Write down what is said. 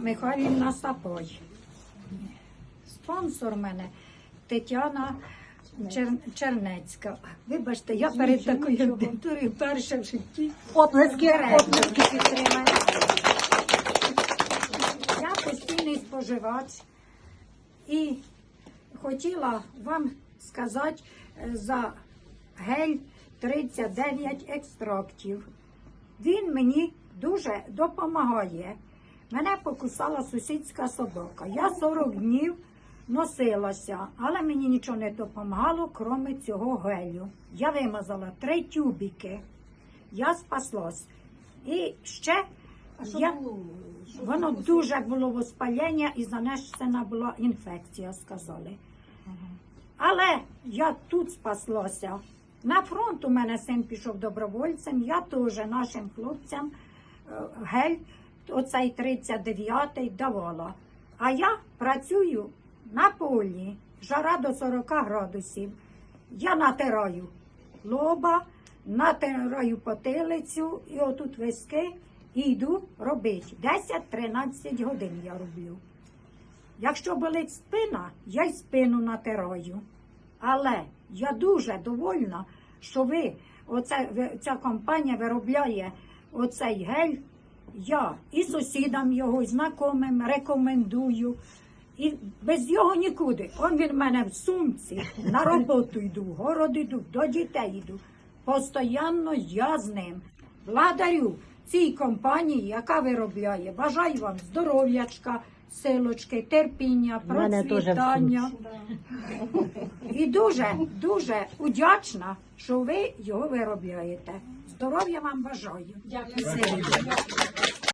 Михайлівна Сапой. Спонсор мене Тетяна Чер... Чернецька. Вибачте, я перед такою аудиторією перше в житті. Оплески, оплески підтримаємо. Я постійний споживач і хотіла вам сказати е, за гель 39 екстрактів. Він мені дуже допомагає. Мене покусала сусідська собака. Я 40 днів носилася, але мені нічого не допомагало, крім цього гелю. Я вимазала три тюбики. Я спаслась. І ще я... Воно дуже було воспалення і занесена була інфекція, сказали. Але я тут спаслася. На фронт у мене син пішов добровольцем, я теж нашим хлопцям е, гель, оцей 39-й давала. А я працюю на полі, жара до 40 градусів. Я натираю лоба, натираю потилицю і отут виски і йду робити. 10-13 годин я роблю. Якщо болить спина, я й спину натираю. Але я дуже довольна, що ви, оце, ця компанія виробляє оцей гель. Я і сусідам його, і знайомим рекомендую. І без його нікуди. Он він в мене в сумці, на роботу йду, в город йду, до дітей йду. Постоянно я з ним. Благодарю цій компанії, яка виробляє. Бажаю вам здоров'ячка, силочки, терпіння, процвітання. І дуже, дуже удячна, що ви його виробляєте. Здоров'я вам бажаю. Дякую.